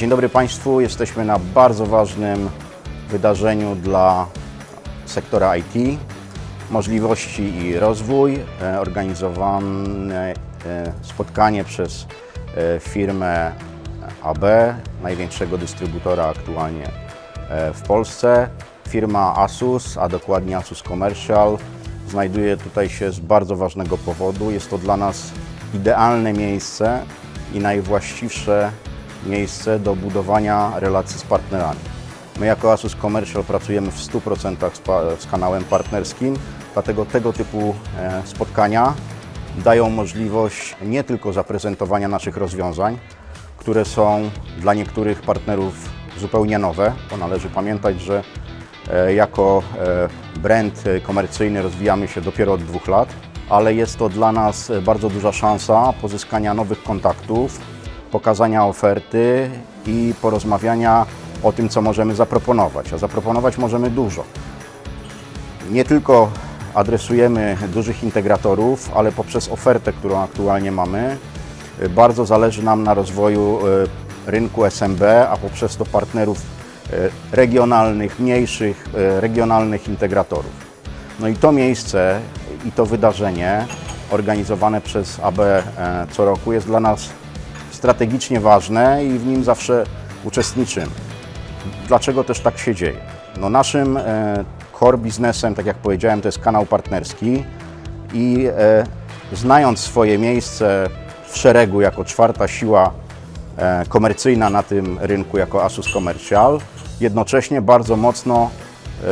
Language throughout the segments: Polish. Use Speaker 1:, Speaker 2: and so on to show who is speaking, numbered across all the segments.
Speaker 1: Dzień dobry Państwu. Jesteśmy na bardzo ważnym wydarzeniu dla sektora IT. Możliwości i rozwój. E, Organizowane e, spotkanie przez e, firmę AB, największego dystrybutora aktualnie w Polsce. Firma Asus, a dokładnie Asus Commercial, znajduje tutaj się z bardzo ważnego powodu. Jest to dla nas idealne miejsce i najwłaściwsze miejsce do budowania relacji z partnerami. My jako Asus Commercial pracujemy w 100% z, kanałem partnerskim, dlatego tego typu e, spotkania dają możliwość nie tylko zaprezentowania naszych rozwiązań, które są dla niektórych partnerów zupełnie nowe, bo należy pamiętać, że e, jako e, brand komercyjny rozwijamy się dopiero od dwóch lat, ale jest to dla nas bardzo duża szansa pozyskania nowych kontaktów, pokazania oferty i porozmawiania o tym, co możemy zaproponować. A zaproponować możemy dużo. Nie tylko adresujemy dużych integratorów, ale poprzez ofertę, którą aktualnie mamy, y, bardzo zależy nam na rozwoju y, rynku SMB, a poprzez to partnerów y, regionalnych, mniejszych, regionalnych integratorów. No i to miejsce i to wydarzenie organizowane przez AB e, co roku jest dla nas strategicznie ważne i w nim zawsze uczestniczymy. Dlaczego też tak się dzieje? No naszym e, core biznesem, tak jak powiedziałem, to jest kanał partnerski i e, znając swoje miejsce w szeregu jako czwarta siła e, komercyjna na tym rynku jako Asus Commercial, jednocześnie bardzo mocno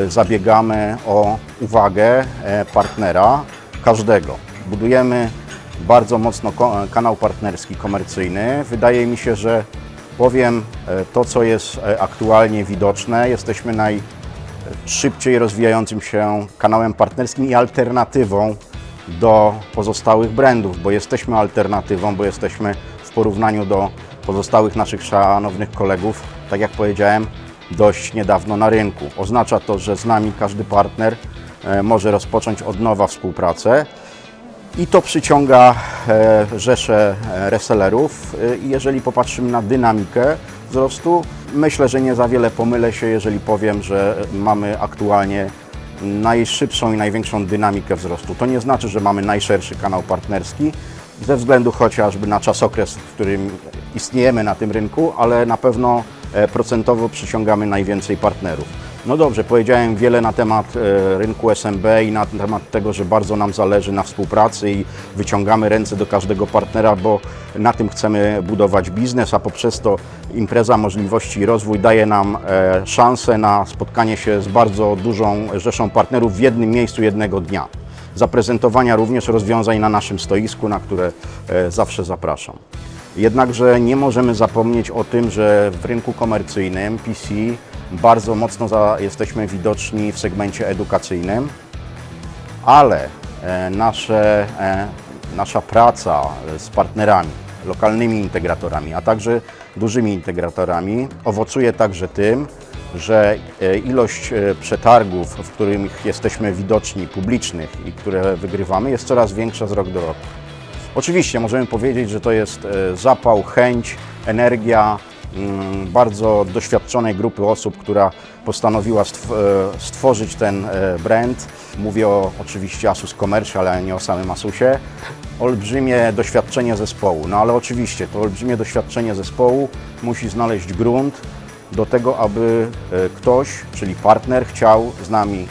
Speaker 1: zabiegamy o uwagę partnera każdego. Budujemy bardzo mocno kanał partnerski komercyjny. Wydaje mi się, że powiem e, to, co jest e, aktualnie widoczne. Jesteśmy najszybciej rozwijającym się kanałem partnerskim i alternatywą do pozostałych brandów, bo jesteśmy alternatywą, bo jesteśmy w porównaniu do pozostałych naszych szanownych kolegów, tak jak powiedziałem, dość niedawno na rynku. Oznacza to, że z nami każdy partner e, może rozpocząć od nowa współpracę. I to przyciąga e, rzesze e, resellerów. E, jeżeli popatrzymy na dynamikę wzrostu, myślę, że nie za wiele pomylę się, jeżeli powiem, że mamy aktualnie najszybszą i największą dynamikę wzrostu. To nie znaczy, że mamy najszerszy kanał partnerski, ze względu chociażby na czasokres, w którym istniejemy na tym rynku, ale na pewno procentowo przyciągamy najwięcej partnerów. No dobrze, powiedziałem wiele na temat e, rynku SMB i na temat tego, że bardzo nam zależy na współpracy i wyciągamy ręce do każdego partnera, bo na tym chcemy budować biznes, a poprzez to impreza możliwości i rozwój daje nam e, szansę na spotkanie się z bardzo dużą rzeszą partnerów w jednym miejscu jednego dnia. Zaprezentowania również rozwiązań na naszym stoisku, na które e, zawsze zapraszam. Jednakże nie możemy zapomnieć o tym, że w rynku komercyjnym PC bardzo mocno za, jesteśmy widoczni w segmencie edukacyjnym, ale e, nasze, e, nasza praca z partnerami, lokalnymi integratorami, a także dużymi integratorami owocuje także tym, że e, ilość przetargów, w których jesteśmy widoczni, publicznych i które wygrywamy, jest coraz większa z rok do roku. Oczywiście możemy powiedzieć, że to jest zapał, chęć, energia bardzo doświadczonej grupy osób, która postanowiła e, stworzyć ten e, brand. Mówię o oczywiście Asus Commercial, ale nie o samym Asusie. Olbrzymie doświadczenie zespołu, no ale oczywiście to olbrzymie doświadczenie zespołu musi znaleźć grunt do tego, aby e, ktoś, czyli partner, chciał z nami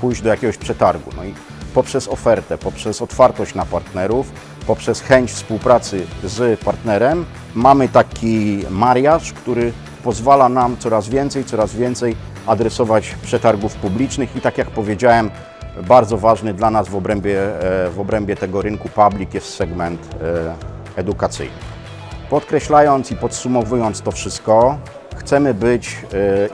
Speaker 1: pójść do jakiegoś przetargu. No i poprzez ofertę, poprzez otwartość na partnerów, poprzez chęć współpracy z partnerem mamy taki mariaż, który pozwala nam coraz więcej, coraz więcej adresować przetargów publicznych i tak jak powiedziałem, bardzo ważny dla nas w obrębie, e, w obrębie tego rynku public jest segment e, edukacyjny. Podkreślając i podsumowując to wszystko, chcemy być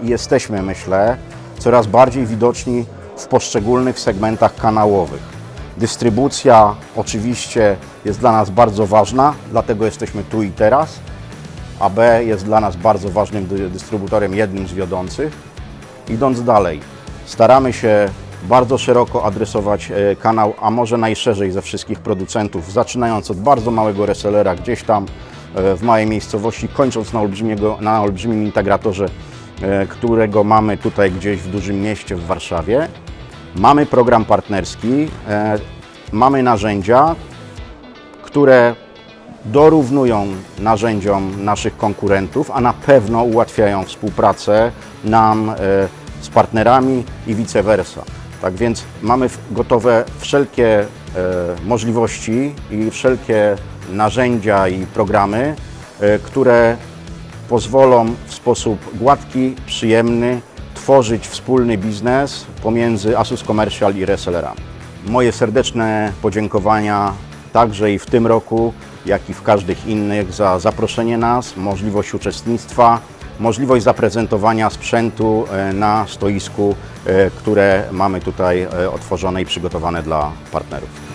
Speaker 1: e, i jesteśmy, myślę, coraz bardziej widoczni w poszczególnych segmentach kanałowych. Dystrybucja oczywiście jest dla nas bardzo ważna, dlatego jesteśmy tu i teraz. AB jest dla nas bardzo ważnym dy- dystrybutorem, jednym z wiodących. Idąc dalej, staramy się bardzo szeroko adresować e, kanał, a może najszerzej ze wszystkich producentów, zaczynając od bardzo małego resellera gdzieś tam e, w małej miejscowości, kończąc na, olbrzymiego, na olbrzymim integratorze, e, którego mamy tutaj gdzieś w dużym mieście w Warszawie. Mamy program partnerski, mamy narzędzia, które dorównują narzędziom naszych konkurentów, a na pewno ułatwiają współpracę nam e, z partnerami i vice versa. Tak więc mamy gotowe wszelkie e, możliwości i wszelkie narzędzia i programy, e, które pozwolą w sposób gładki, przyjemny tworzyć wspólny biznes pomiędzy Asus Commercial i resellerami. Moje serdeczne podziękowania także i w tym roku, jak i w każdych innych za zaproszenie nas, możliwość uczestnictwa, możliwość zaprezentowania sprzętu e, na stoisku, e, które mamy tutaj e, otworzone i przygotowane dla partnerów.